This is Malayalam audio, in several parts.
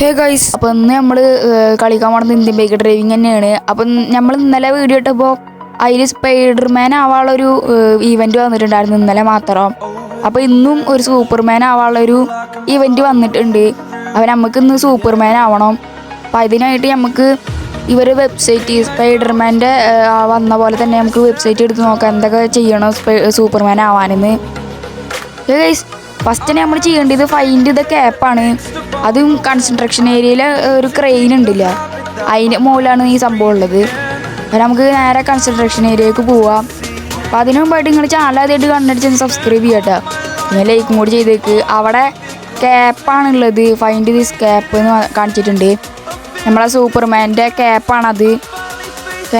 ഹേ ഗൈസ് അപ്പൊ ഇന്ന് നമ്മൾ കളിക്കാൻ പോണത് ഇന്ത്യൻ ബൈക്ക് ഡ്രൈവിംഗ് തന്നെയാണ്. അപ്പൊ നമ്മൾ ഇന്നലെ വീഡിയോ ഇട്ടപ്പോ അതിൽ സ്പൈഡർമാൻ ആവാനുള്ള ഒരു ഈവന്റ് വന്നിട്ടുണ്ടായിരുന്നു ഇന്നലെ മാത്രം. അപ്പൊ ഇന്നും ഒരു സൂപ്പർമാൻ ആവാനുള്ള ഒരു ഈവന്റ് വന്നിട്ടുണ്ട്. അപ്പൊ നമുക്ക് ഇന്ന് സൂപ്പർമാൻ ആവണം. അപ്പൊ അതിനായിട്ട് നമുക്ക് ഇവർ വെബ്സൈറ്റ് സ്പൈഡർമാന്റെ വന്ന പോലെ തന്നെ നമുക്ക് വെബ്സൈറ്റ് എടുത്ത് നോക്കാം. എന്തൊക്കെ ചെയ്യണം സ്പൈ- സൂപ്പർമാൻ ആവാനെന്ന്. ഗൈസ് ഫസ്റ്റ് തന്നെ നമ്മൾ ചെയ്യേണ്ടത് ഫൈൻഡ് ദ ക്യാപ്പാണ് അതും കൺസ്ട്രക്ഷൻ ഏരിയയിൽ ഒരു ക്രെയിൻ ഉണ്ടില്ല? അതിന്റെ മുകളിലാണ് ഈ സംഭവം ഉള്ളത്. അപ്പോൾ നമുക്ക് നേരെ കൺസ്ട്രക്ഷൻ ഏരിയയിലേക്ക് പോവാം. അപ്പോൾ അതിന് മുമ്പായിട്ട് നിങ്ങൾ ചാനൽ ആദ്യമായിട്ട് കണ്ടടിച്ച് സബ്സ്ക്രൈബ് ചെയ്യട്ടോ. പിന്നെ ലൈക്കും കൂടി ചെയ്തേക്ക്. അവിടെ ക്യാപ്പാണുള്ളത് ഫൈൻഡ് ദിസ് ക്യാപ്പ് എന്ന് കാണിച്ചിട്ടുണ്ട്. നമ്മളെ സൂപ്പർമാന്റെ ക്യാപ്പാണത്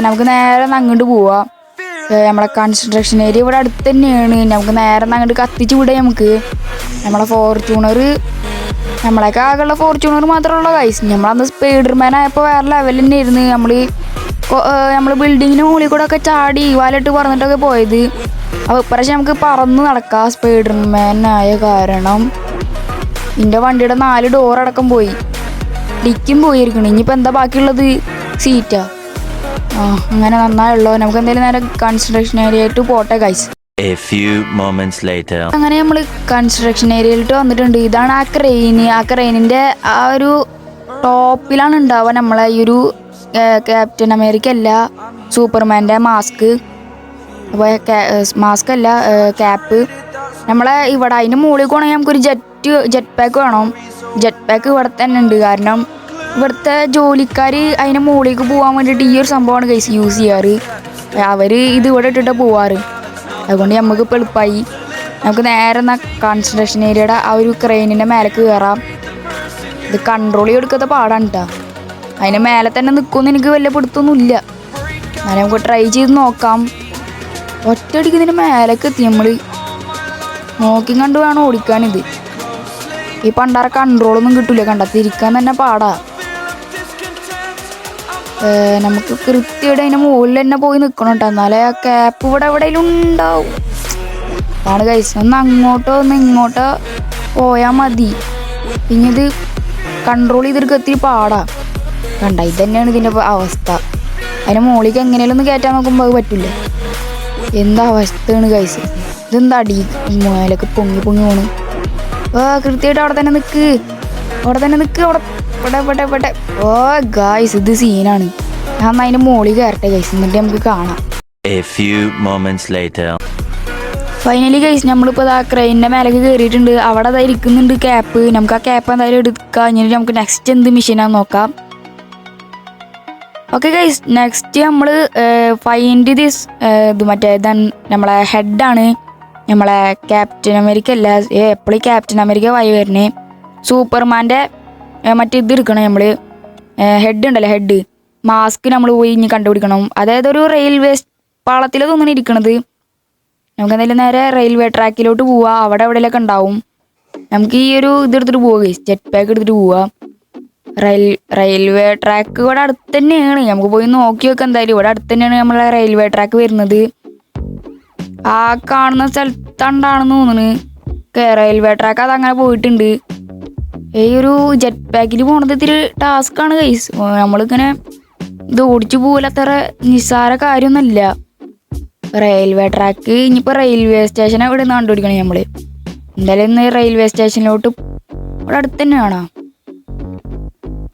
നമുക്ക് നേരെ അങ്ങോട്ട് പോവാം. നമ്മളെ കൺസ്ട്രക്ഷൻ ഏരിയ ഇവിടെ അടുത്ത് തന്നെയാണ്. നമുക്ക് നേരെ അങ്ങോട്ട് കത്തിച്ച് വിടാം നമുക്ക്. നമ്മളെ ഫോർച്യൂണർ നമ്മളെയൊക്കെ ആകെയുള്ള ഫോർച്യൂണർ മാത്രമുള്ള കൈസ് നമ്മളന്ന് സ്പൈഡർമാൻ ആയപ്പോൾ വേറെ ലെവൽ തന്നെയായിരുന്നു. നമ്മൾ നമ്മൾ ബിൽഡിങ്ങിന് മുകളിൽ കൂടെ ഒക്കെ ചാടി വാലിട്ട് പറന്നിട്ടൊക്കെ പോയത്. അപ്പോൾ ഇപ്രാവശ്യം നമുക്ക് പറന്ന് നടക്കാം. സ്പൈഡർമാൻ ആയ കാരണം എന്റെ വണ്ടിയുടെ നാല് ഡോർ അടക്കം പോയി. ഡിക്കും പോയിരിക്കണം. ഇനിയിപ്പോൾ എന്താ ബാക്കിയുള്ളത്? സീറ്റാ ആ? അങ്ങനെ നന്നായുള്ളൂ. നമുക്ക് എന്തെങ്കിലും നേരെ കൺസ്ട്രക്ഷൻ ഏരിയ ആയിട്ട് പോട്ടെ guys A few moments later. അങ്ങനെ നമ്മൾ കൺസ്ട്രക്ഷൻ ഏരിയയിലോട്ട് വന്നിട്ടുണ്ട്. ഇതാണ് ആ ക്രെയിന് ആ ക്രെയിനിന്റെ ആ ഒരു ടോപ്പിലാണ് ഉണ്ടാവുക നമ്മളെ ഈ ഒരു ക്യാപ്റ്റൻ അമേരിക്ക അല്ല സൂപ്പർമാന്റെ മാസ്ക് അപ്പോൾ മാസ്ക് അല്ല ക്യാപ്പ് നമ്മളെ ഇവിടെ അതിന് മുകളിൽ പോകണമെങ്കിൽ നമുക്കൊരു ജെറ്റ് ജെറ്റ് പാക്ക് വേണം. ജെറ്റ് പാക്ക് ഇവിടെ തന്നെ ഉണ്ട്. കാരണം ഇവിടുത്തെ ജോലിക്കാർ അതിന് മുകളിലേക്ക് പോകാൻ വേണ്ടിയിട്ട് ഈ ഒരു സംഭവമാണ് കൈസ് യൂസ് ചെയ്യാറ്. അവർ ഇത് ഇവിടെ ഇട്ടിട്ട് പോവാറ്. അതുകൊണ്ട് നമുക്ക് ഇപ്പോൾ എളുപ്പമായി നമുക്ക് നേരെ എന്നാൽ കൺസ്ട്രക്ഷൻ ഏരിയയുടെ ആ ഒരു ക്രെയിനിന്റെ മേലേക്ക് കയറാം ഇത് കൺട്രോൾ ചെയ്തെടുക്കാത്ത പാടാണ് കേട്ടോ അതിന് മേലെ തന്നെ നിൽക്കുമെന്ന് എനിക്ക് വലിയ പിടുത്തൊന്നുമില്ല. എന്നാലും നമുക്ക് ട്രൈ ചെയ്ത് നോക്കാം. ഒറ്റയടിക്ക് ഇതിന്റെ മേലേക്ക് എത്തി നമ്മൾ നോക്കി കണ്ട് വേണം ഓടിക്കാനിത്. ഈ പണ്ടാറ കൺട്രോളൊന്നും കിട്ടില്ല കണ്ടാ? തിരിക്കാൻ തന്നെ പാടാ. നമുക്ക് കൃത്യമായിട്ട് അതിന്റെ മുകളിൽ തന്നെ പോയി നിൽക്കണം കേട്ടോ എന്നാലേ ആ ക്യാപ്പ് ഇവിടെ എവിടെയെങ്കിലും ഉണ്ടാവും. അതാണ് കഴിച്ചത് ഒന്ന് അങ്ങോട്ടോ ഒന്ന് ഇങ്ങോട്ടോ പോയാൽ മതി. പിന്നെ ഇത് കൺട്രോൾ ചെയ്തെടുക്കുക ഒത്തിരി പാടാ. കണ്ട ഇത് തന്നെയാണ് ഇതിന്റെ അവസ്ഥ. അതിന്റെ മുകളിലേക്ക് എങ്ങനെയാലും ഒന്ന് കയറ്റാൻ നോക്കുമ്പോൾ അത് പറ്റില്ല എന്താ അവസ്ഥയാണ് കൈസ് ഇതെന്താ അടി? മേലേക്ക് പൊങ്ങി പൊങ്ങി പോണ്. ഓ കൃത്യമായിട്ട് അവിടെ തന്നെ നിൽക്ക് അവിടെ തന്നെ നിൽക്ക് അവിടെ ഇവിടെ ഇവിടെ ഇവിടെ. ഓ ഗായ്സ് ഇത് സീനാണ് ഞാൻ അതിന് മുകളിൽ കയറട്ടെ ഗൈസ് എന്നിട്ട് നമുക്ക് കാണാം. ഫൈനലി ഗൈസ് നമ്മളിപ്പോൾ ആ ക്രെയിനിന്റെ മേലേക്ക് കയറിയിട്ടുണ്ട്. അവിടെ അതാ ഇരിക്കുന്നുണ്ട് ക്യാപ്പ് നമുക്ക് ആ ക്യാപ്പ് എന്തായാലും എടുക്കാം. ഇനി നമുക്ക് നെക്സ്റ്റ് എന്ത് മെഷീനാന്ന് നോക്കാം. ഓക്കെ ഗൈസ് നെക്സ്റ്റ് നമ്മൾ ഫൈൻഡ് ദിസ് ഇത് മറ്റേ ഇതാണ് നമ്മളെ ഹെഡാണ് നമ്മളെ ക്യാപ്റ്റൻ അമേരിക്ക അല്ല എപ്പോഴും ക്യാപ്റ്റൻ അമേരിക്ക വായി വരുന്നേ? സൂപ്പർമാന്റെ മറ്റേ ഇത് എടുക്കണം നമ്മൾ ഹെഡ് ഉണ്ടല്ലോ ഹെഡ് മാസ്ക് നമ്മൾ പോയി ഇനി കണ്ടുപിടിക്കണം. അതായത് ഒരു റെയിൽവേ പാളത്തിൽ തോന്നുന്നു ഇരിക്കണത്. നമുക്ക് എന്തായാലും നേരെ റെയിൽവേ ട്രാക്കിലോട്ട് പോവാ. അവിടെ എവിടെയൊക്കെ ഉണ്ടാവും. നമുക്ക് ഈ ഒരു ഇതെടുത്തിട്ട് പോവുക ജെറ്റ് പാക്ക് എടുത്തിട്ട് പോവാ. റെയിൽ റെയിൽവേ ട്രാക്ക് ഇവിടെ അടുത്ത് തന്നെയാണ് നമുക്ക് പോയി നോക്കി വെക്കാം എന്തായാലും. ഇവിടെ അടുത്ത് തന്നെയാണ് നമ്മളെ റെയിൽവേ ട്രാക്ക് വരുന്നത്. ആ കാണുന്ന സ്ഥലത്താണ്ടാണെന്ന് തോന്നുന്നു. റെയിൽവേ ട്രാക്ക് അത് അങ്ങനെ പോയിട്ടുണ്ട്. ഈ ഒരു ജെറ്റ് പാക്കിൽ പോണത് ഇത്തിരി ടാസ്ക്കാണ് കൈസ് നമ്മളിങ്ങനെ ഇത് ഓടിച്ചു പോലത്ര നിസ്സാര കാര്യമൊന്നുമില്ല. റെയിൽവേ ട്രാക്ക് ഇനിയിപ്പോൾ റെയിൽവേ സ്റ്റേഷൻ എവിടെ നിന്ന് കണ്ടുപിടിക്കണം നമ്മൾ എന്തായാലും ഇന്ന് റെയിൽവേ സ്റ്റേഷനിലോട്ട് ഇവിടെ അടുത്ത് തന്നെ കാണാം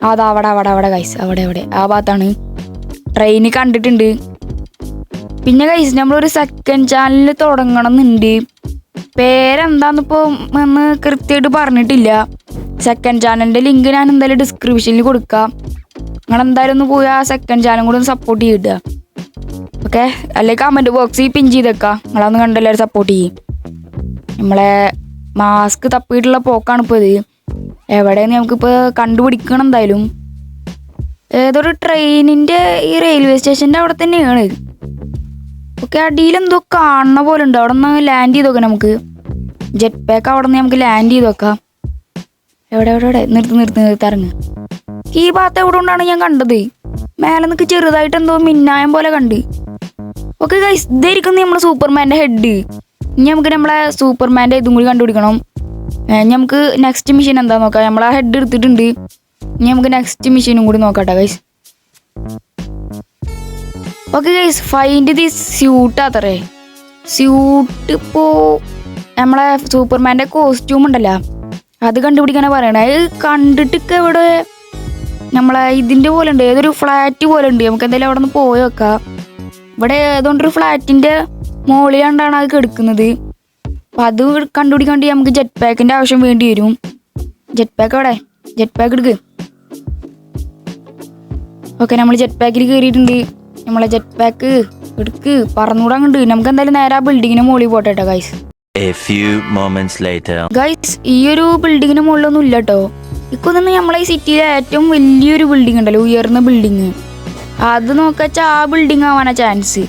അതാ അവിടെ അവിടെ അവിടെ കൈസ് അവിടെ അവിടെ. ആ ഭാഗത്താണ്. ട്രെയിൻ കണ്ടിട്ടുണ്ട്. പിന്നെ കൈസ് നമ്മളൊരു സെക്കൻഡ് ചാനൽ തുടങ്ങണം എന്നുണ്ട്. പേരെന്താന്നിപ്പോൾ ഒന്ന് കൃത്യമായിട്ട് പറഞ്ഞിട്ടില്ല. സെക്കൻഡ് ചാനലിന്റെ ലിങ്ക് ഞാൻ എന്തായാലും ഡിസ്ക്രിപ്ഷനിൽ കൊടുക്കാം. നിങ്ങൾ എന്തായാലും ഒന്ന് പോയി ആ സെക്കൻഡ് ചാനൽ കൂടെ ഒന്ന് സപ്പോർട്ട് ചെയ്തിട്ടുക ഓക്കെ അല്ലെങ്കിൽ കമന്റ് ബോക്സിൽ പിൻ ചെയ്തേക്കാം. നിങ്ങളൊന്ന് കണ്ടെല്ലാവരും സപ്പോർട്ട് ചെയ്യും. നമ്മളെ മാസ്ക് തപ്പിയിട്ടുള്ള പോക്കാണ് ഇപ്പോൾ ഇത്. എവിടെയെന്ന് നമുക്കിപ്പോൾ കണ്ടുപിടിക്കണം എന്തായാലും. ഏതൊരു ട്രെയിനിന്റെ ഈ റെയിൽവേ സ്റ്റേഷന്റെ അവിടെ തന്നെയാണ്. ഓക്കെ അടിയിലെന്തോ കാണുന്ന പോലെ ഉണ്ട്. അവിടെ നിന്ന് ലാൻഡ് ചെയ്ത് നോക്കാം നമുക്ക്. ജെറ്റ് പാക്ക് അവിടെ നിന്ന് നമുക്ക് ലാൻഡ് ചെയ്ത് നോക്കാം എവിടെ എവിടെ എവിടെ? നിർത്തി നിർത്തി നിർത്തി ഈ ഭാഗത്ത് എവിടെ കൊണ്ടാണ് ഞാൻ കണ്ടത്? മേലെ നിൽക്ക് ചെറുതായിട്ട് എന്തോ മിന്നായം പോലെ കണ്ട്. ഓക്കെ ഗൈസ് ഇതായിരിക്കും നമ്മുടെ സൂപ്പർമാന്റെ ഹെഡ് ഇനി നമുക്ക് നമ്മളെ സൂപ്പർമാന്റെ ഇതും കൂടി കണ്ടുപിടിക്കണം. നമുക്ക് നെക്സ്റ്റ് മിഷൻ എന്താ നോക്കാം? നമ്മൾ ആ ഹെഡ് എടുത്തിട്ടുണ്ട്. ഇനി നമുക്ക് നെക്സ്റ്റ് മെഷീനും കൂടി നോക്കട്ടെ guys okay guys find the suit അത്രേ സ്യൂട്ട് ഇപ്പോൾ നമ്മളെ സൂപ്പർമാന്റെ കോസ്റ്റ്യൂം ഉണ്ടല്ലോ. അത് കണ്ടുപിടിക്കാനാണ് പറയണത് അത് കണ്ടിട്ടൊക്കെ ഇവിടെ നമ്മളെ ഇതിന്റെ പോലെ ഉണ്ട് ഏതൊരു ഫ്ലാറ്റ് പോലെ ഉണ്ട് നമുക്ക് എന്തായാലും അവിടെ നിന്ന് പോയി വെക്കാം. ഇവിടെ ഏതുകൊണ്ടൊരു ഫ്ലാറ്റിന്റെ മുകളിലാണ്ടാണ് അത് കിടക്കുന്നത്. അപ്പം അത് കണ്ടുപിടിക്കാൻ വേണ്ടി നമുക്ക് ജെറ്റ് പാക്കിന്റെ ആവശ്യം വേണ്ടി വരും. ജെറ്റ് പാക്ക് അവിടെ ജെറ്റ് പാക്ക് എടുക്ക്. ഓക്കെ നമ്മൾ ജെറ്റ് പാക്കിൽ കയറിയിട്ടുണ്ട് നമ്മളെ ജെറ്റ് പാക്ക് എടുക്ക്. അങ്ങോട്ട് നമുക്ക് എന്തായാലും നേരെ ആ ബിൽഡിങ്ങിന് മുകളിൽ പോട്ടെ കേട്ടോ guys A few moments later. Guys ഈ ഒരു ബിൽഡിങ്ങിന് മുകളിലൊന്നും ഇല്ല കേട്ടോ ഇക്കൊന്നും നമ്മളെ ഈ സിറ്റിയിലെ ഏറ്റവും വലിയൊരു ബിൽഡിംഗ് ഉണ്ടല്ലോ ഉയർന്ന ബിൽഡിങ് അത് നോക്കച്ചാ ആ ബിൽഡിംഗ് ആവാനാ ചാൻസ്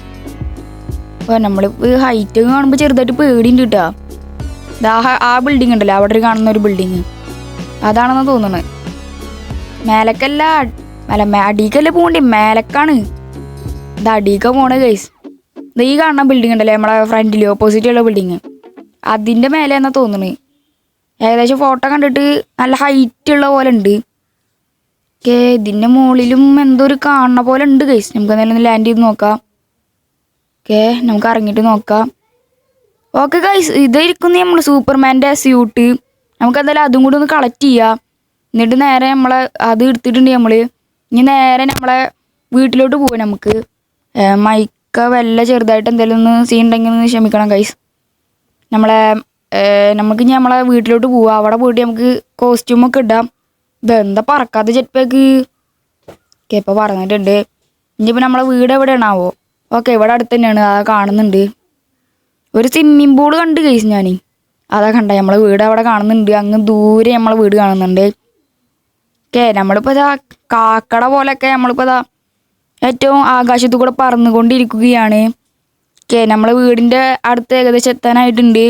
നമ്മൾ ഹൈറ്റ് കാണുമ്പോൾ ചെറുതായിട്ട് പേടിയുണ്ട് കിട്ടാ. ആ ബിൽഡിംഗ് ഉണ്ടല്ലോ അവിടെ ഒരു കാണുന്ന ഒരു ബിൽഡിങ് അതാണെന്ന് തോന്നുന്നത് മേലക്കല്ല അല്ല അടിക്കല്ല പോകണ്ടേ? മേലക്കാണ്. ഇത് അടിക്ക പോണേ ഗൈസ് ഈ കാണുന്ന ബിൽഡിംഗ് ഉണ്ടല്ലേ നമ്മളെ ഫ്രണ്ടിൽ ഓപ്പോസിറ്റ് ഉള്ള ബിൽഡിങ് അതിന്റെ മേലെ എന്നാ തോന്നുന്നത് ഏകദേശം ഫോട്ടോ കണ്ടിട്ട് നല്ല ഹൈറ്റ് ഉള്ള പോലെ ഉണ്ട്. ഓക്കെ ഇതിന്റെ മുകളിലും എന്തോ ഒരു കാണുന്ന പോലെ ഉണ്ട് ഗൈസ് നമുക്ക് എന്തായാലും ലാൻഡ് ചെയ്ത് നോക്കാം. ഓക്കെ നമുക്ക് ഇറങ്ങിയിട്ട് നോക്കാം. ഓക്കെ ഗൈസ് ഇതായിരിക്കും നമ്മൾ സൂപ്പർമാന്റെ സ്യൂട്ട് നമുക്ക് എന്തായാലും അതും കൂടി ഒന്ന് കളക്ട് ചെയ്യാം. എന്നിട്ട് നേരെ നമ്മളെ അത് എടുത്തിട്ടുണ്ട് നമ്മൾ ഇനി നേരെ നമ്മളെ വീട്ടിലോട്ട് പോവാം നമുക്ക്. മൈക്ക വല്ല ചെറുതായിട്ട് എന്തെങ്കിലും ഒന്ന് സീൻ ഉണ്ടെങ്കിൽ ഒന്ന് ക്ഷമിക്കണം ഗൈസ് നമ്മളെ നമുക്ക് ഇനി നമ്മളെ വീട്ടിലോട്ട് പോവാം. അവിടെ പോയിട്ട് നമുക്ക് കോസ്റ്റ്യൂം ഒക്കെ ഇടാം. ഇതെന്താ പറക്കാത്ത ജെറ്റ് ഓക്കെ ഇപ്പോൾ പറഞ്ഞിട്ടുണ്ട്. ഇനിയിപ്പോൾ നമ്മളെ വീട് എവിടെയാണാവോ? ഓക്കെ ഇവിടെ അടുത്ത് തന്നെയാണ് അതാ കാണുന്നുണ്ട്. ഒരു സ്വിമ്മിംഗ് പൂൾ കണ്ട് കഴിച്ചു ഞാൻ അതാ കണ്ട നമ്മളെ വീട് അവിടെ കാണുന്നുണ്ട്. അങ്ങ് ദൂരെ നമ്മളെ വീട് കാണുന്നുണ്ട്. ഓക്കെ നമ്മളിപ്പോൾ ഇതാ കാക്കട പോലെയൊക്കെ നമ്മളിപ്പോൾ ഇതാ ഏറ്റവും ആകാശത്തു കൂടെ പറന്നുകൊണ്ടിരിക്കുകയാണ്. ഓക്കെ നമ്മളെ വീടിന്റെ അടുത്ത് ഏകദേശം എത്താനായിട്ടുണ്ട്.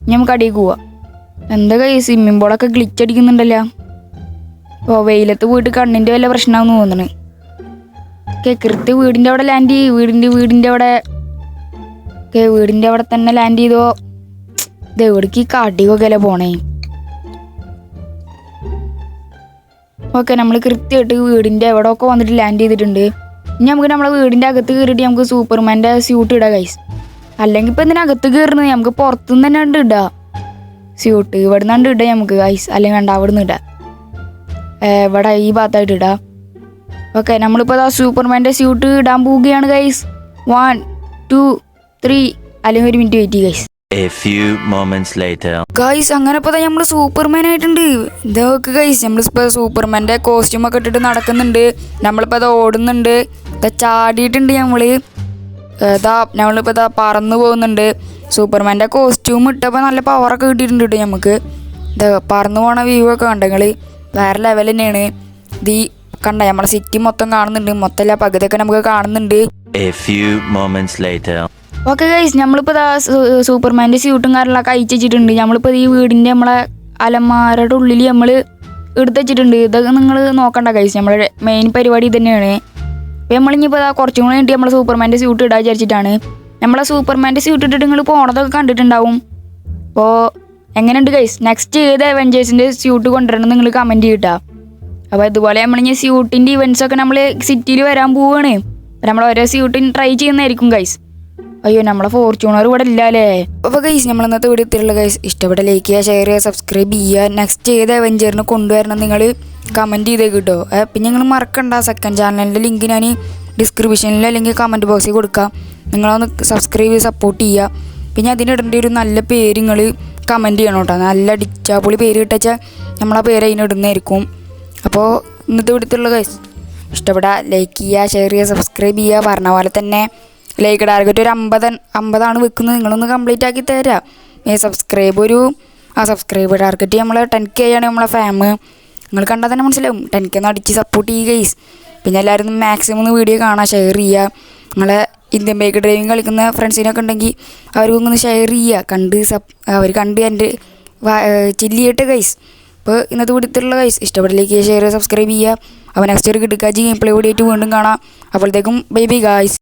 ഞമ്മക്ക് അടിയിൽ പോവാം. എന്താ കൈ സ്വിമ്മിംഗ് പൂളൊക്കെ ഗ്ലിച്ച് അടിക്കുന്നുണ്ടല്ലോ. ഓ വെയിലത്ത് പോയിട്ട് കണ്ണിന്റെ വല്ല പ്രശ്നമാണെന്ന് തോന്നുന്നു. ഓക്കെ കൃത്യ വീടിന്റെ അവിടെ ലാൻഡ് ചെയ്യും. വീടിന്റെ വീടിന്റെ അവിടെ ഓക്കെ വീടിന്റെ അവിടെ തന്നെ ലാൻഡ് ചെയ്തോ. ഇത് എവിടേക്ക് ഈ കാട്ടിക്കൊക്കെ അല്ലേ പോണേ. ഓക്കെ നമ്മൾ കൃത്യമായിട്ട് വീടിന്റെ എവിടെയൊക്കെ വന്നിട്ട് ലാൻഡ് ചെയ്തിട്ടുണ്ട്. ഇനി നമുക്ക് നമ്മുടെ വീടിന്റെ അകത്ത് കയറിയിട്ട് നമുക്ക് സൂപ്പർമാന്റെ സ്യൂട്ട് ഇടാം കൈസ് അല്ലെങ്കിൽ ഇപ്പം അകത്ത് കയറുന്നത് നമുക്ക് പുറത്തുനിന്ന് തന്നെ ഉണ്ട് ഇടാം. സ്യൂട്ട് ഇവിടെ നിന്നാണ്ട് ഇടാം നമുക്ക് കൈസ് അല്ലെങ്കിൽ വേണ്ട അവിടെ നിന്ന് ഇടാം. ഇവിടെ ഈ ഭാഗത്തായിട്ട് ഇടാം. ഓക്കെ നമ്മളിപ്പോൾ അതാ സൂപ്പർമാന്റെ സ്യൂട്ട് ഇടാൻ പോവുകയാണ് കൈസ് വൺ ടു ത്രീ അല്ലെങ്കിൽ ഒരു minute wait guys A few moments later. Guys അങ്ങനെ ഇപ്പോൾ നമ്മൾ സൂപ്പർമാൻ ആയിട്ടുണ്ട്. ഇതൊക്കെ ഗൈസ് നമ്മളിപ്പോൾ സൂപ്പർമാന്റെ കോസ്റ്റ്യൂം ഒക്കെ ഇട്ടിട്ട് നടക്കുന്നുണ്ട്. നമ്മളിപ്പോ അത് ഓടുന്നുണ്ട്. ഇതാ ചാടിയിട്ടുണ്ട് നമ്മൾ ഇതാ നമ്മളിപ്പോൾ ഇതാ പറന്നു പോകുന്നുണ്ട്. സൂപ്പർമാന്റെ കോസ്റ്റ്യൂം ഇട്ടപ്പോൾ നല്ല പവറൊക്കെ കിട്ടിയിട്ടുണ്ട് കേട്ടോ നമുക്ക് ഇത് പറന്നു പോണ വ്യൂ ഒക്കെ കണ്ടെങ്കിൽ വേറെ ലെവൽ തന്നെയാണ്. ഇത് ഈ കണ്ട നമ്മളെ സിറ്റി മൊത്തം കാണുന്നുണ്ട്. മൊത്തം എല്ലാ പകുതിയൊക്കെ നമുക്ക് കാണുന്നുണ്ട്. ഓക്കെ ഗൈസ് നമ്മളിപ്പോൾ ഇതാ സൂപ്പർമാന്റെ സ്യൂട്ടും കാര്യങ്ങളൊക്കെ അയച്ചു വെച്ചിട്ടുണ്ട്. നമ്മളിപ്പോൾ ഈ വീടിന്റെ നമ്മളെ അലമാരയുടെ ഉള്ളിൽ നമ്മൾ എടുത്തു വെച്ചിട്ടുണ്ട്. ഇതൊക്കെ നിങ്ങൾ നോക്കണ്ട ഗൈസ് നമ്മുടെ മെയിൻ പരിപാടി തന്നെയാണ് അപ്പോൾ നമ്മളിനിപ്പോൾ കുറച്ചും കൂടി വേണ്ടി നമ്മളെ സൂപ്പർമാന്റെ സ്യൂട്ട് ഇടാൻ വിചാരിച്ചിട്ടാണ്. നമ്മളെ സൂപ്പർമാന്റെ സ്യൂട്ട് ഇട്ടിട്ട് നിങ്ങൾ പോണതൊക്കെ കണ്ടിട്ടുണ്ടാവും. അപ്പോൾ എങ്ങനെയുണ്ട് ഗൈസ് നെക്സ്റ്റ് ഏത് അവഞ്ചേഴ്സിന്റെ സ്യൂട്ട് കൊണ്ടുവരണം നിങ്ങൾ കമന്റ് ചെയ്യട്ടാ. അപ്പോൾ ഇതുപോലെ നമ്മളിനി സ്യൂട്ടിന്റെ ഇവന്റ്സ് ഒക്കെ നമ്മൾ സിറ്റിയിൽ വരാൻ പോവുകയാണ് നമ്മൾ ഓരോ സ്യൂട്ടിന് ട്രൈ ചെയ്യുന്നതായിരിക്കും ഗൈസ് അയ്യോ നമ്മളെ ഫോർച്യൂണർ ഇവിടെ ഇല്ല അല്ലേ അപ്പോൾ ഗൈസ് നമ്മൾ ഇന്നത്തെ വീഡിയോ എത്തിയുള്ള ഗൈസ് ഇഷ്ടപ്പെട്ട ലൈക്ക് ചെയ്യുക ഷെയർ ചെയ്യുക സബ്സ്ക്രൈബ് ചെയ്യുക. നെക്സ്റ്റ് ഏത് അവഞ്ചറിന് കൊണ്ടുവരണം നിങ്ങൾ കമന്റ് ചെയ്തേ കിട്ടോ. പിന്നെ നിങ്ങൾ മറക്കണ്ട സെക്കൻഡ് ചാനലിന്റെ ലിങ്ക് ഞാൻ ഡിസ്ക്രിപ്ഷനിൽ അല്ലെങ്കിൽ കമന്റ് ബോക്സിൽ കൊടുക്കാം. നിങ്ങളൊന്ന് സബ്സ്ക്രൈബ് ചെയ്ത് സപ്പോർട്ട് ചെയ്യുക. പിന്നെ അതിനിടേണ്ട ഒരു നല്ല പേര് നിങ്ങൾ കമന്റ് ചെയ്യണം കേട്ടോ. നല്ല ഡിച്ചാപ്പൊളി പേര് കിട്ടച്ചാൽ നമ്മളാ പേര് അതിനിടുന്നതായിരിക്കും. അപ്പോൾ ഇന്നത്തെ വിടത്തുള്ള ഗൈസ് ഇഷ്ടപ്പെടാ ലൈക്ക് ചെയ്യുക ഷെയർ ചെയ്യുക സബ്സ്ക്രൈബ് ചെയ്യുക. പറഞ്ഞ പോലെ തന്നെ ലൈക്ക് ടാർഗറ്റ് ഒരു അമ്പത് അമ്പതാണ് വെക്കുന്നത്. നിങ്ങളൊന്ന് കംപ്ലീറ്റ് ആക്കി തരാം. ഈ സബ്സ്ക്രൈബ് ഒരു ആ സബ്സ്ക്രൈബ് ടാർഗറ്റ് നമ്മൾ ടെൻ കെ ആണ് നമ്മളെ ഫാം നിങ്ങൾ കണ്ടാൽ തന്നെ മനസ്സിലാവും. ടെൻ കെ ഒന്ന് അടിച്ച് സപ്പോർട്ട് ചെയ്യുക ഗൈസ് പിന്നെ എല്ലാവരും മാക്സിമം ഒന്ന് വീഡിയോ കാണാൻ ഷെയർ ചെയ്യുക നിങ്ങളെ ഇന്ത്യൻ ബൈക്ക് ഡ്രൈവിംഗ് കളിക്കുന്ന ഫ്രണ്ട്സിനൊക്കെ ഉണ്ടെങ്കിൽ അവർക്കൊന്ന് ഷെയർ ചെയ്യുക കണ്ട് സപ് അവർ കണ്ട് എന്റെ ചില്ലിയിട്ട് ഗൈസ് അപ്പോൾ ഇന്നത്തെ വീട്ടിലുള്ള ഗൈസ് ഇഷ്ടപ്പെട്ടിലേക്ക് ഷെയർ സബ്സ്ക്രൈബ് ചെയ്യുക അപ്പോൾ നെക്സ്റ്റ് ഒരു കിടക്കാജി ഗെയിം പ്ലേ വീഡിയോ ആയിട്ട് വീണ്ടും കാണാം. അപ്പോഴത്തേക്കും ബൈ ബൈ ഗായ്സ്